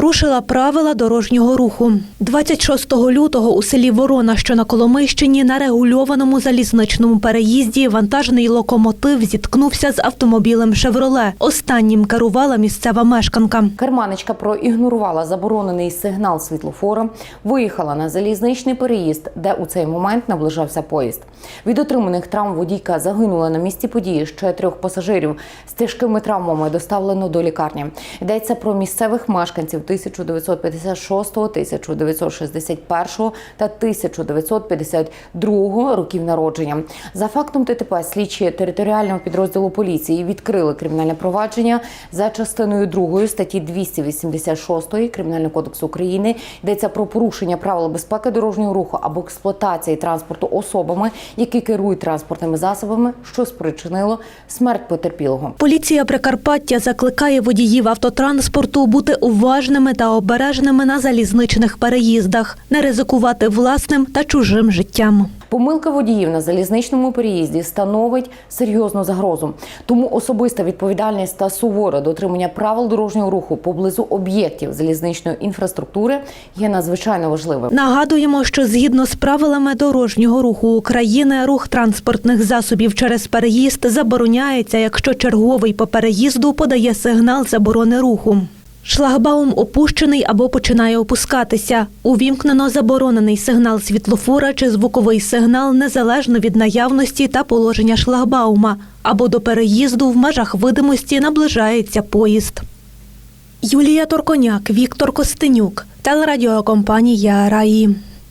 порушила правила дорожнього руху. 26 лютого у селі Ворона, що на Коломийщині, на регульованому залізничному переїзді вантажний локомотив зіткнувся з автомобілем «Шевроле». Останнім керувала місцева мешканка. Керманичка проігнорувала заборонений сигнал світлофора, виїхала на залізничний переїзд, де у цей момент наближався поїзд. Від отриманих травм водійка загинула на місці події. Ще трьох пасажирів з тяжкими травмами доставлено до лікарні. Йдеться про місцевих мешканців 1956, 1961 та 1952 років народження. За фактом ТТП слідчі територіального підрозділу поліції відкрили кримінальне провадження за частиною 2 статті 286 Кримінального кодексу України. Йдеться про порушення правил безпеки дорожнього руху або експлуатації транспорту особами, які керують транспортними засобами, що спричинило смерть потерпілого. Поліція Прикарпаття закликає водіїв автотранспорту бути уважними та обережними на залізничних переїздах, не ризикувати власним та чужим життям. Помилка водіїв на залізничному переїзді становить серйозну загрозу. Тому особиста відповідальність та суворе дотримання правил дорожнього руху поблизу об'єктів залізничної інфраструктури є надзвичайно важливим. Нагадуємо, що згідно з правилами дорожнього руху України рух транспортних засобів через переїзд забороняється, якщо черговий по переїзду подає сигнал заборони руху. Шлагбаум опущений або починає опускатися. Увімкнено заборонений сигнал світлофора чи звуковий сигнал незалежно від наявності та положення шлагбаума. Або до переїзду в межах видимості наближається поїзд. Юлія Торконяк, Віктор Костенюк, телерадіокомпанія Раї.